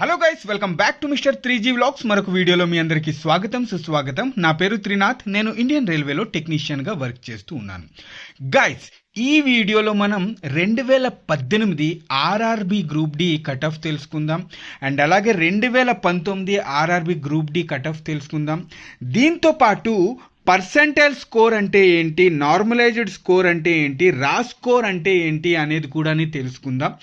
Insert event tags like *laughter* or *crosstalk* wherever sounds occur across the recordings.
Hello guys welcome back to mister three G vlogs మరొక వీడియోలో మీ అందరికీ స్వాగతం సుస్వాగతం. నా పేరు త్రినాథ్. నేను ఇండియన్ రైల్వేలో టెక్నీషియన్గా వర్క్ చేస్తూ ఉన్నాను. గైస్ ఈ వీడియోలో మనం రెండు వేల పద్దెనిమిది RRB group D cut off తెలుసుకుందాం. అండ్ అలాగే రెండు వేల పంతొమ్మిది RRB group D cut off తెలుసుకుందాం. దీంతో పాటు పర్సంటైల్ స్కోర్ అంటే ఏంటి? నార్మలైజ్డ్ స్కోర్ అంటే ఏంటి? రా స్కోర్ అంటే ఏంటి అనేది కూడా తెలుసుకుందాం.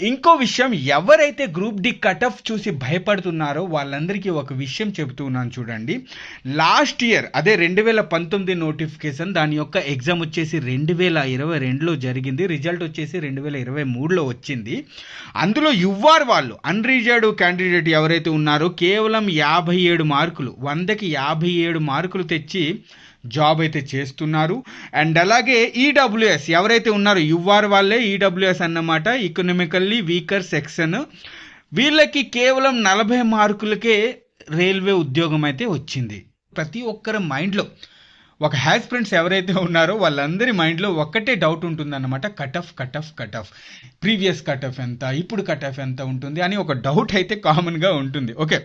ఇంకో విషయం ఎవరైతే గ్రూప్ డి కట్ ఆఫ్ చూసి భయపడుతున్నారో వాళ్ళందరికీ ఒక విషయం చెబుతున్నాను చూడండి. లాస్ట్ ఇయర్ అదే రెండు వేల పంతొమ్మిది నోటిఫికేషన్ దాని యొక్క ఎగ్జామ్ వచ్చేసి రెండు వేల ఇరవై రెండులో జరిగింది. రిజల్ట్ వచ్చేసి రెండు వేల ఇరవై మూడులో వచ్చింది. అందులో యువార్ వాళ్ళు అన్రిజర్వ్డ్ క్యాండిడేట్ ఎవరైతే ఉన్నారో కేవలం యాభై ఏడు మార్కులు వందకి యాభై ఏడు మార్కులు తెచ్చి జాబ్ అయితే చేస్తున్నారు. అండ్ అలాగే ఈడబ్ల్యూఎస్ ఎవరైతే ఉన్నారో యువార్ వాళ్ళే ఈడబ్ల్యూఎస్ అన్నమాట. ఎకనామికల్లీ వీకర్ సెక్షన్ వీళ్ళకి కేవలం నలభై మార్కులకే రైల్వే ఉద్యోగం అయితే వచ్చింది. ప్రతి ఒక్కరి మైండ్లో ఒక హ్యాస్ ఫ్రెండ్స్ ఎవరైతే ఉన్నారో వాళ్ళందరి మైండ్లో ఒక్కటే డౌట్ ఉంటుందన్నమాట. Cut off cut off cut off previous cut off ఎంత ఇప్పుడు కట్ ఆఫ్ ఎంత ఉంటుంది అని ఒక డౌట్ అయితే కామన్గా ఉంటుంది. ఓకే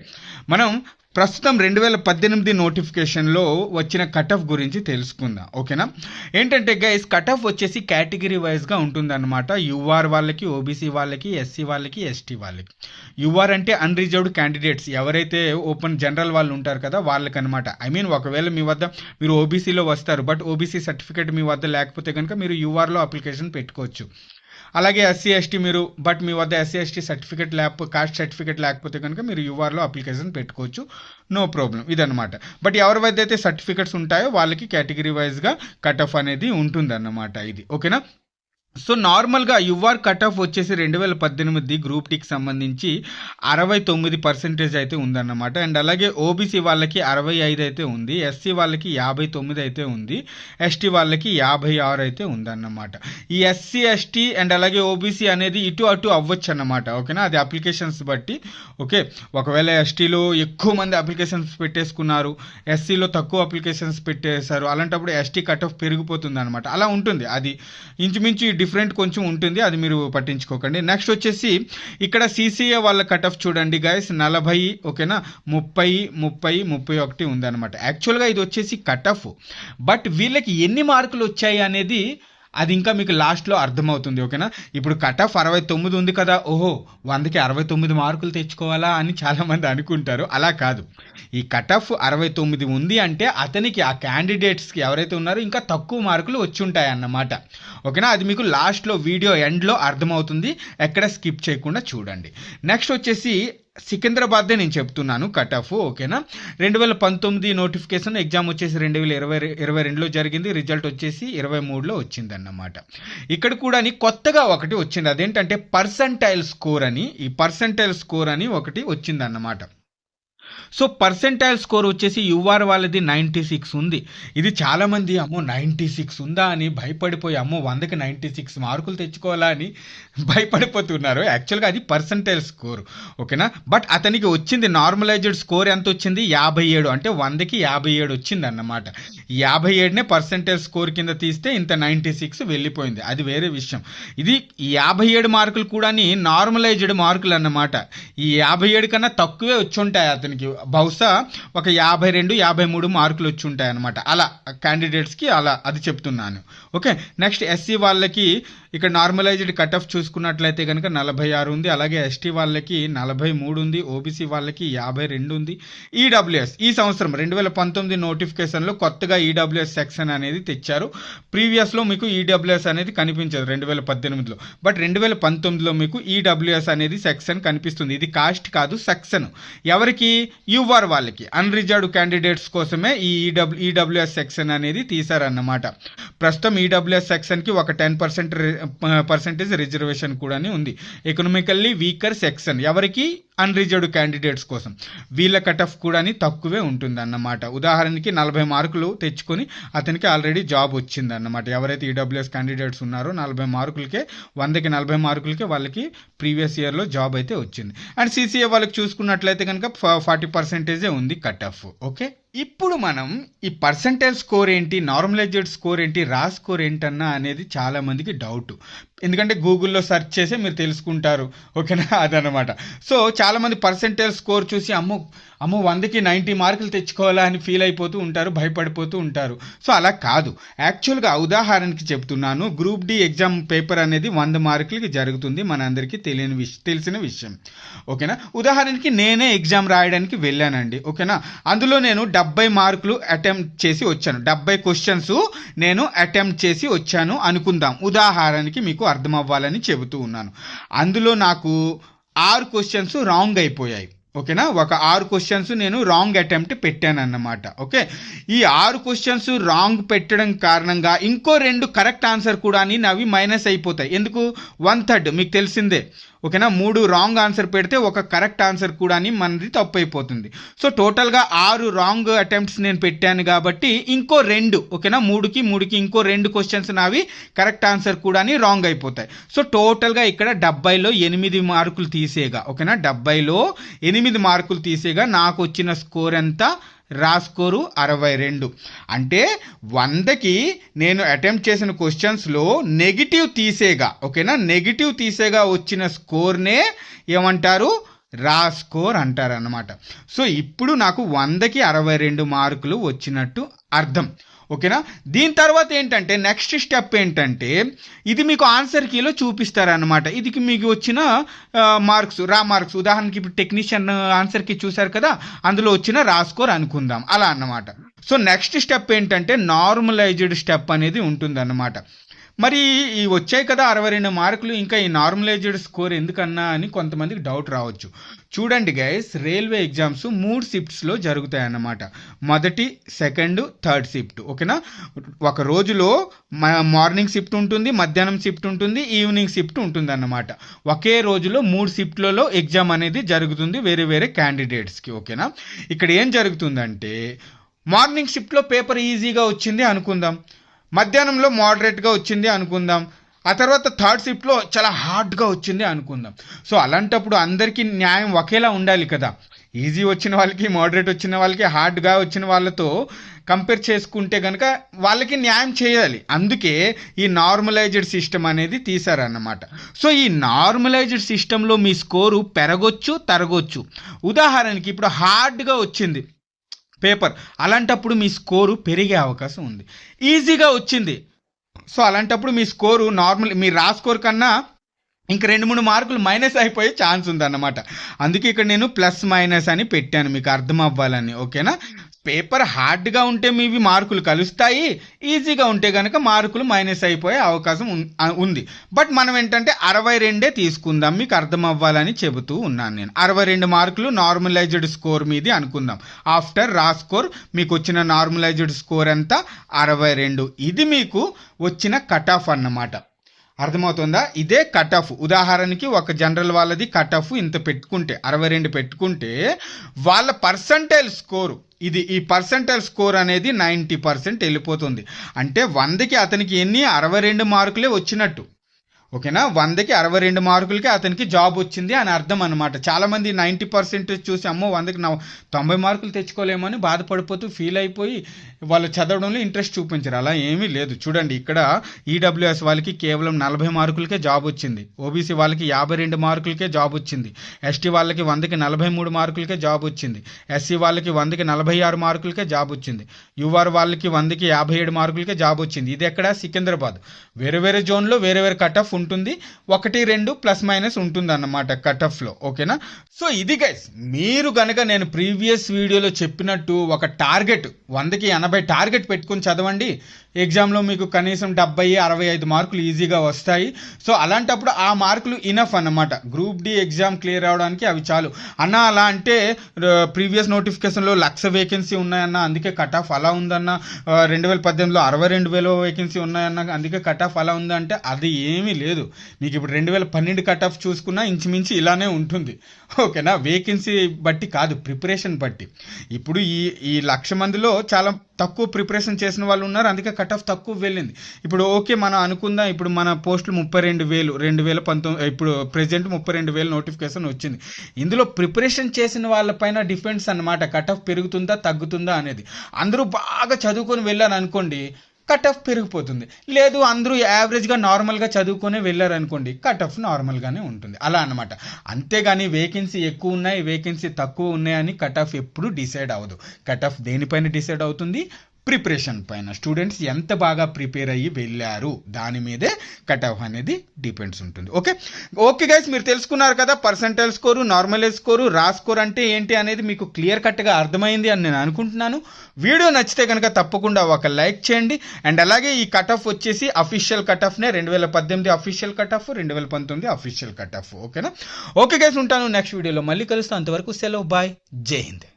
మనం ప్రస్తుతం రెండు వేల పద్దెనిమిది నోటిఫికేషన్లో వచ్చిన కట్ ఆఫ్ గురించి తెలుసుకుందాం ఓకేనా? ఏంటంటే గైస్ కట్ ఆఫ్ వచ్చేసి కేటగిరీ వైజ్గా ఉంటుందన్నమాట. యూఆర్ వాళ్ళకి ఓబీసీ వాళ్ళకి ఎస్సీ వాళ్ళకి ఎస్టీ వాళ్ళకి. యూఆర్ అంటే అన్రిజర్వ్డ్ క్యాండిడేట్స్ ఎవరైతే ఓపెన్ జనరల్ వాళ్ళు ఉంటారు కదా వాళ్ళకనమాట ఐ మీన్ ఒకవేళ మీ వద్ద మీరు ఓబీసీలో వస్తారు బట్ ఓబీసీ సర్టిఫికేట్ మీ వద్ద లేకపోతే కనుక మీరు యూఆర్లో అప్లికేషన్ పెట్టుకోవచ్చు. అలాగే ఎస్సీ ఎస్టీ మీరు బట్ మీ వద్ద ఎస్సీ ఎస్టీ సర్టిఫికేట్ లేకపోతే కాస్ట్ సర్టిఫికేట్ లేకపోతే కనుక మీరు యూఆర్లో అప్లికేషన్ పెట్టుకోవచ్చు. No problem. ఇదనమాట బట్ ఎవరి వద్ద అయితే సర్టిఫికేట్స్ ఉంటాయో వాళ్ళకి కేటగిరీ వైజ్గా కట్ ఆఫ్ అనేది ఉంటుందన్నమాట ఇది. ఓకేనా? సో నార్మల్గా యువర్ కట్ ఆఫ్ వచ్చేసి రెండు వేల పద్దెనిమిది గ్రూప్ టీకి సంబంధించి అరవై తొమ్మిది పర్సెంటేజ్ అయితే ఉందన్నమాట. అండ్ అలాగే ఓబీసీ వాళ్ళకి అరవై ఐదు అయితే ఉంది. ఎస్సీ వాళ్ళకి యాభై తొమ్మిది అయితే ఉంది. ఎస్టీ వాళ్ళకి యాభై ఆరు అయితే ఉందన్నమాట. ఈ ఎస్సీ ఎస్టీ అండ్ అలాగే ఓబీసీ అనేది ఇటు అటు అవ్వచ్చు అన్నమాట ఓకేనా? అది అప్లికేషన్స్ బట్టి. ఓకే? ఒకవేళ ఎస్టీలో ఎక్కువ మంది అప్లికేషన్స్ పెట్టేసుకున్నారు ఎస్సీలో తక్కువ అప్లికేషన్స్ పెట్టేశారు అలాంటప్పుడు ఎస్టీ కట్ ఆఫ్ పెరిగిపోతుంది అనమాట అలా ఉంటుంది. అది ఇంచుమించు డిఫరెంట్ కొంచెం ఉంటుంది అది మీరు పట్టించుకోకండి. నెక్స్ట్ వచ్చేసి ఇక్కడ సీసీఏ వాళ్ళ కట్ ఆఫ్ చూడండి గైస్ నలభై ఓకేనా? ముప్పై ముప్పై ముప్పై ఒకటి ఉందన్నమాట. యాక్చువల్గా ఇది వచ్చేసి కట్ ఆఫ్ బట్ వీళ్ళకి ఎన్ని మార్కులు వచ్చాయి అనేది అది ఇంకా మీకు లాస్ట్లో అర్థమవుతుంది ఓకేనా ఇప్పుడు కట్ ఆఫ్ అరవై తొమ్మిది ఉంది కదా ఓహో వందకి అరవై తొమ్మిది మార్కులు తెచ్చుకోవాలా అని చాలామంది అనుకుంటారు అలా కాదు. ఈ కట్ ఆఫ్ అరవై తొమ్మిది ఉంది అంటే అతనికి ఆ క్యాండిడేట్స్కి ఎవరైతే ఉన్నారో ఇంకా తక్కువ మార్కులు వచ్చి ఉంటాయి అన్నమాట ఓకేనా అది మీకు లాస్ట్లో వీడియో ఎండ్లో అర్థమవుతుంది ఎక్కడ స్కిప్ చేయకుండా చూడండి. నెక్స్ట్ వచ్చేసి సికింద్రాబాద్దే నేను చెప్తున్నాను కట్ ఆఫ్ ఓకేనా? రెండు వేల పంతొమ్మిది నోటిఫికేషన్ ఎగ్జామ్ వచ్చేసి రెండు వేల ఇరవై ఇరవై రెండులో జరిగింది రిజల్ట్ వచ్చేసి ఇరవై మూడులో వచ్చిందన్నమాట. ఇక్కడ కూడా కొత్తగా ఒకటి వచ్చింది. అదేంటంటే పర్సంటైల్ స్కోర్ అని ఈ పర్సంటైల్ స్కోర్ అని ఒకటి వచ్చిందన్నమాట. సో పర్సెంటైల్ స్కోర్ వచ్చేసి యువర్ వాళ్ళది నైంటీ సిక్స్ ఉంది. ఇది చాలామంది అమ్మో నైంటీ సిక్స్ ఉందా అని భయపడిపోయి అమ్మో వందకి నైంటీ సిక్స్ మార్కులు తెచ్చుకోవాలా అని భయపడిపోతున్నారు. యాక్చువల్గా అది పర్సంటైల్ స్కోర్ ఓకేనా? బట్ అతనికి వచ్చింది నార్మలైజ్డ్ స్కోర్ ఎంత వచ్చింది? యాభై ఏడు అంటే వందకి యాభై ఏడు వచ్చింది అన్నమాట యాభై ఏడునే పర్సంటైల్ స్కోర్ కింద తీస్తే ఇంత నైంటీ సిక్స్ వెళ్ళిపోయింది. అది వేరే విషయం. ఇది యాభై ఏడు మార్కులు కూడా నార్మలైజ్డ్ మార్కులు అన్నమాట. ఈ యాభై ఏడు కన్నా తక్కువే వచ్చి ఉంటాయి అతనికి. బహుశా ఒక యాభై రెండు యాభై మూడు మార్కులు వచ్చి ఉంటాయి అనమాట అలా క్యాండిడేట్స్కి అలా అది చెప్తున్నాను. ఓకే నెక్స్ట్ ఎస్సీ వాళ్ళకి ఇక్కడ నార్మలైజ్డ్ కట్ ఆఫ్ చూసుకున్నట్లయితే కనుక నలభై ఆరు ఉంది. అలాగే ఎస్టీ వాళ్ళకి నలభై మూడు ఉంది. ఓబీసీ వాళ్ళకి యాభై రెండు ఉంది. ఈడబ్ల్యూఎస్ ఈ సంవత్సరం రెండు వేల పంతొమ్మిది నోటిఫికేషన్లో కొత్తగా ఈడబ్ల్యూఎస్ సెక్షన్ అనేది తెచ్చారు. ప్రీవియస్లో మీకు ఈడబ్ల్యూఎస్ అనేది కనిపించదు రెండు వేల పద్దెనిమిదిలో. బట్ రెండు వేల పంతొమ్మిదిలో మీకు ఈడబ్ల్యూఎస్ అనేది సెక్షన్ కనిపిస్తుంది. ఇది కాస్ట్ కాదు సెక్షన్. ఎవరికి? యూఆర్ వాళ్ళకి. అన్రిజర్వ్డ్ క్యాండిడేట్స్ కోసమే ఈ ఈడబ్ల్యూ ఈడబ్ల్యూఎస్ సెక్షన్ అనేది తీశారన్నమాట. ప్రస్తుతం ఈడబ్ల్యూఎస్ సెక్షన్కి ఒక టెన్ పర్సెంట్ పర్సెంటేజ్ రిజర్వేషన్ కూడా ఉంది. ఎకనామికల్లీ వీకర్ సెక్షన్ ఎవరికి? అన్రిజర్వ్డ్ క్యాండిడేట్స్ కోసం. వీళ్ళ కట్ ఆఫ్ కూడా తక్కువే ఉంటుంది అన్నమాట ఉదాహరణకి నలభై మార్కులు తెచ్చుకొని అతనికి ఆల్రెడీ జాబ్ వచ్చింది అన్నమాట ఎవరైతే ఈడబ్ల్యూఎస్ క్యాండిడేట్స్ ఉన్నారో నలభై మార్కులకే వందకి నలభై మార్కులకే వాళ్ళకి ప్రీవియస్ ఇయర్లో జాబ్ అయితే వచ్చింది. అండ్ సీసీఏ వాళ్ళకి చూసుకున్నట్లయితే కనుక ఫార్టీ పర్సెంటేజే ఉంది కట్ ఆఫ్ ఓకే? ఇప్పుడు మనం ఈ పర్సంటేజ్ స్కోర్ ఏంటి నార్మలైజ్డ్ స్కోర్ ఏంటి రా స్కోర్ ఏంటన్నా అనేది చాలామందికి డౌట్ ఎందుకంటే గూగుల్లో సెర్చ్ చేసి మీరు తెలుసుకుంటారు. ఓకేనా? *laughs* అదనమాట సో చాలామంది పర్సెంటేజ్ స్కోర్ చూసి అమ్మో అమ్మో వందకి నైంటీ మార్కులు తెచ్చుకోవాలా అని ఫీల్ అయిపోతూ ఉంటారు భయపడిపోతూ ఉంటారు. సో అలా కాదు. యాక్చువల్గా ఉదాహరణకి చెప్తున్నాను. గ్రూప్ డి ఎగ్జామ్ పేపర్ అనేది వంద మార్కులకి జరుగుతుంది మనందరికీ తెలియని విషయం తెలిసిన విషయం. ఓకేనా? ఉదాహరణకి నేనే ఎగ్జామ్ రాయడానికి వెళ్ళానండి. ఓకేనా? అందులో నేను డెబ్బై మార్కులు అటెంప్ట్ చేసి వచ్చాను. డెబ్బై క్వశ్చన్స్ నేను అటెంప్ట్ చేసి వచ్చాను అనుకుందాం. ఉదాహరణకి మీకు అర్థం అవ్వాలని చెబుతూ ఉన్నాను. అందులో నాకు ఆరు క్వశ్చన్స్ రాంగ్ అయిపోయాయి. ఓకేనా? ఒక ఆరు క్వశ్చన్స్ నేను రాంగ్ అటెంప్ట్ పెట్టాను అన్నమాట ఓకే? ఈ ఆరు క్వశ్చన్స్ రాంగ్ పెట్టడం కారణంగా ఇంకో రెండు కరెక్ట్ ఆన్సర్ కూడా నవి మైనస్ అయిపోతాయి. ఎందుకు? వన్ థర్డ్ మీకు తెలిసిందే. ఓకేనా? మూడు రాంగ్ ఆన్సర్ పెడితే ఒక కరెక్ట్ ఆన్సర్ కూడా మనది తప్పు అయిపోతుంది సో టోటల్గా ఆరు రాంగ్ అటెంప్ట్స్ నేను పెట్టాను కాబట్టి ఇంకో రెండు ఓకేనా? మూడుకి మూడుకి ఇంకో రెండు క్వశ్చన్స్ నావి కరెక్ట్ ఆన్సర్ కూడా రాంగ్ అయిపోతాయి. సో టోటల్గా ఇక్కడ డెబ్బైలో ఎనిమిది మార్కులు తీసేగా ఓకేనా? డెబ్బైలో ఎనిమిది మార్కులు తీసేగా నాకు వచ్చిన స్కోర్ ఎంత? రా స్కోరు అరవై రెండు. అంటే వందకి నేను అటెంప్ట్ చేసిన క్వశ్చన్స్లో నెగిటివ్ తీసేగా ఓకేనా? నెగిటివ్ తీసేగా వచ్చిన స్కోర్నే ఏమంటారు? రా స్కోర్ అంటారు అన్నమాట సో ఇప్పుడు నాకు వందకి అరవై రెండు మార్కులు వచ్చినట్టు అర్థం. ఓకేనా? దీని తర్వాత ఏంటంటే నెక్స్ట్ స్టెప్ ఏంటంటే ఇది మీకు ఆన్సర్ కీలో చూపిస్తారనమాట ఇది మీకు వచ్చిన మార్క్స్ రా మార్క్స్ ఉదాహరణకి ఇప్పుడు టెక్నీషియన్ ఆన్సర్ కీ చూశారు కదా అందులో వచ్చిన రా స్కోర్ అనుకుందాం. అలా అన్నమాట. సో నెక్స్ట్ స్టెప్ ఏంటంటే నార్మలైజ్డ్ స్టెప్ అనేది ఉంటుందన్నమాట. మరి ఈ వచ్చాయి కదా అరవై రెండు మార్కులు ఇంకా ఈ నార్మలైజ్డ్ స్కోర్ ఎందుకన్నా అని కొంతమందికి డౌట్ రావచ్చు. చూడండి గైస్ రైల్వే ఎగ్జామ్స్ మూడు షిఫ్ట్స్లో జరుగుతాయి అన్నమాట మొదటి సెకండ్ థర్డ్ షిఫ్ట్ ఓకేనా ఒక రోజులో మార్నింగ్ షిఫ్ట్ ఉంటుంది మధ్యాహ్నం షిఫ్ట్ ఉంటుంది ఈవినింగ్ షిఫ్ట్ ఉంటుంది అన్నమాట ఒకే రోజులో మూడు షిఫ్ట్లలో ఎగ్జామ్ అనేది జరుగుతుంది వేరే వేరే క్యాండిడేట్స్కి ఓకేనా ఇక్కడ ఏం జరుగుతుందంటే మార్నింగ్ షిఫ్ట్లో పేపర్ ఈజీగా వచ్చింది అనుకుందాం. మధ్యాహ్నంలో మోడరేట్గా వచ్చింది అనుకుందాం. ఆ తర్వాత థర్డ్ షిఫ్ట్లో చాలా హార్డ్గా వచ్చింది అనుకుందాం. సో అలాంటప్పుడు అందరికీ న్యాయం ఒకేలా ఉండాలి కదా. ఈజీ వచ్చిన వాళ్ళకి మోడరేట్ వచ్చిన వాళ్ళకి హార్డ్గా వచ్చిన వాళ్ళతో కంపేర్ చేసుకుంటే కనుక వాళ్ళకి న్యాయం చేయాలి. అందుకే ఈ నార్మలైజ్డ్ సిస్టమ్ అనేది తీశారన్నమాట. సో ఈ నార్మలైజ్డ్ సిస్టంలో మీ స్కోరు పెరగొచ్చు తరగొచ్చు. ఉదాహరణకి ఇప్పుడు హార్డ్గా వచ్చింది పేపర్ అలాంటప్పుడు మీ స్కోరు పెరిగే అవకాశం ఉంది. ఈజీగా వచ్చింది. సో అలాంటప్పుడు మీ స్కోరు నార్మల్ మీ రా స్కోర్ కన్నా ఇంక రెండు మూడు మార్కులు మైనస్ అయిపోయే ఛాన్స్ ఉందన్నమాట. అందుకే ఇక్కడ నేను ప్లస్ మైనస్ అని పెట్టాను మీకు అర్థం అవ్వాలని ఓకేనా? పేపర్ హార్డ్గా ఉంటే మీవి మార్కులు కలుస్తాయి ఈజీగా ఉంటే కనుక మార్కులు మైనస్ అయిపోయే అవకాశం ఉంది. బట్ మనం ఏంటంటే అరవై రెండే తీసుకుందాం మీకు అర్థం అవ్వాలని చెబుతూ ఉన్నాను నేను. అరవై రెండు మార్కులు నార్మలైజ్డ్ స్కోర్ మీది అనుకుందాం. ఆఫ్టర్ రా స్కోర్ మీకు వచ్చిన నార్మలైజ్డ్ స్కోర్ ఎంత? అరవై రెండు. ఇది మీకు వచ్చిన కట్ ఆఫ్ అన్నమాట. అర్థమవుతుందా? ఇదే కట్ ఆఫ్. ఉదాహరణకి ఒక జనరల్ వాళ్ళది కట్ ఆఫ్ ఇంత పెట్టుకుంటే అరవై రెండు పెట్టుకుంటే వాళ్ళ పర్సంటైల్ స్కోరు ఇది ఈ పర్సంటైల్ స్కోర్ అనేది నైంటీ పర్సెంట్ వెళ్ళిపోతుంది. అంటే వందకి అతనికి ఎన్ని? అరవై రెండు మార్కులే వచ్చినట్టు. ఓకేనా? వందకి అరవై రెండు మార్కులకి అతనికి జాబ్ వచ్చింది అని అర్థం అనమాట చాలామంది నైంటీ పర్సెంట్ చూసి అమ్మో వందకి నా తొంభై మార్కులు తెచ్చుకోలేమని బాధపడిపోతూ ఫీల్ అయిపోయి వాళ్ళు చదవడంలో ఇంట్రెస్ట్ చూపించరు. అలా ఏమీ లేదు. చూడండి ఇక్కడ ఈడబ్ల్యూఎస్ వాళ్ళకి కేవలం నలభై మార్కులకే జాబ్ వచ్చింది. ఓబీసీ వాళ్ళకి యాభై రెండు మార్కులకే జాబ్ వచ్చింది. ఎస్టీ వాళ్ళకి వందకి నలభై మూడు మార్కులకే జాబ్ వచ్చింది. ఎస్సీ వాళ్ళకి వందకి నలభై ఆరు మార్కులకే జాబ్ వచ్చింది. యువర్ వాళ్ళకి వందకి యాభై ఏడు మార్కులకే జాబ్ వచ్చింది. ఇది ఎక్కడ? సికింద్రాబాద్. వేరే వేరే జోన్లో వేరే వేరే కట్ ఆఫ్ ఉంటుంది. ఒకటి రెండు ప్లస్ మైనస్ ఉంటుంది అన్నమాట కట్ ఆఫ్లో ఓకేనా? సో ఇది గైస్ మీరు కనుక నేను ప్రీవియస్ వీడియోలో చెప్పినట్టు ఒక టార్గెట్ వందకి ఎనభై టార్గెట్ పెట్టుకుని చదవండి ఎగ్జామ్లో మీకు కనీసం డెబ్బై అరవై ఐదు మార్కులు ఈజీగా వస్తాయి. సో అలాంటప్పుడు ఆ మార్కులు ఇనఫ్ అన్నమాట. గ్రూప్ డి ఎగ్జామ్ క్లియర్ అవడానికి అవి చాలు. అన్న అలా అంటే ప్రీవియస్ నోటిఫికేషన్లో లక్ష వేకెన్సీ ఉన్నాయన్న అందుకే కట్ ఆఫ్ అలా ఉందన్న రెండు వేల పద్దెనిమిదిలో అరవై రెండు వేల వేకెన్సీ ఉన్నాయన్న అందుకే కట్ ఆఫ్ అలా ఉందంటే అది ఏమీ లేదు. మీకు ఇప్పుడు రెండు వేల పన్నెండు కట్ ఆఫ్ చూసుకున్నా ఇంచుమించు ఇలానే ఉంటుంది. ఓకేనా? వేకెన్సీ బట్టి కాదు ప్రిపరేషన్ బట్టి. ఇప్పుడు ఈ ఈ లక్ష మందిలో చాలా తక్కువ ప్రిపరేషన్ చేసిన వాళ్ళు ఉన్నారు. అందుకే కట్ ఆఫ్ తక్కువ వెళ్ళింది. ఇప్పుడు ఓకే మనం అనుకుందాం. ఇప్పుడు మన పోస్టులు ముప్పై రెండు వేలు రెండు వేల పంతొమ్మిది ఇప్పుడు ప్రెసెంట్ ముప్పై రెండు వేలు నోటిఫికేషన్ వచ్చింది. ఇందులో ప్రిపరేషన్ చేసిన వాళ్ళపైన డిఫెండ్స్ అన్నమాట. కట్ ఆఫ్ పెరుగుతుందా తగ్గుతుందా అనేది. అందరూ బాగా చదువుకొని వెళ్ళారు అనుకోండి కట్ ఆఫ్ పెరిగిపోతుంది. లేదు అందరూ యావరేజ్గా నార్మల్గా చదువుకొని వెళ్ళారనుకోండి కట్ ఆఫ్ నార్మల్గానే ఉంటుంది. అలా అన్నమాట. అంతేగాని వేకెన్సీ ఎక్కువ ఉన్నాయి వేకెన్సీ తక్కువ ఉన్నాయని కట్ ఆఫ్ ఎప్పుడు డిసైడ్ అవ్వదు. కట్ ఆఫ్ దేనిపైన డిసైడ్ అవుతుంది? ప్రిపరేషన్ పైన స్టూడెంట్స్ ఎంత బాగా ప్రిపేర్ అయ్యి వెళ్ళారు దాని మీదే కట్ ఆఫ్ అనేది డిపెండ్స్ ఉంటుంది. ఓకే? ఓకే గైస్ మీరు తెలుసుకున్నారు కదా percentile score normalise score raw score అంటే ఏంటి అనేది మీకు క్లియర్ కట్గా అర్థమైంది అని నేను అనుకుంటున్నాను. వీడియో నచ్చితే కనుక తప్పకుండా ఒక లైక్ చేయండి. అండ్ అలాగే ఈ కట్ ఆఫ్ వచ్చేసి అఫీషియల్ కట్ ఆఫ్నే రెండు వేల పద్దెనిమిది అఫీషియల్ కట్ ఆఫ్ రెండు వేల పంతొమ్మిది అఫీషియల్ కట్ ఆఫ్. ఓకేనా? ఓకే గైస్ ఉంటాను నెక్స్ట్ వీడియోలో. మళ్ళీ కలుస్తాను. అంతవరకు సెలవు. బాయ్. జై హింద్.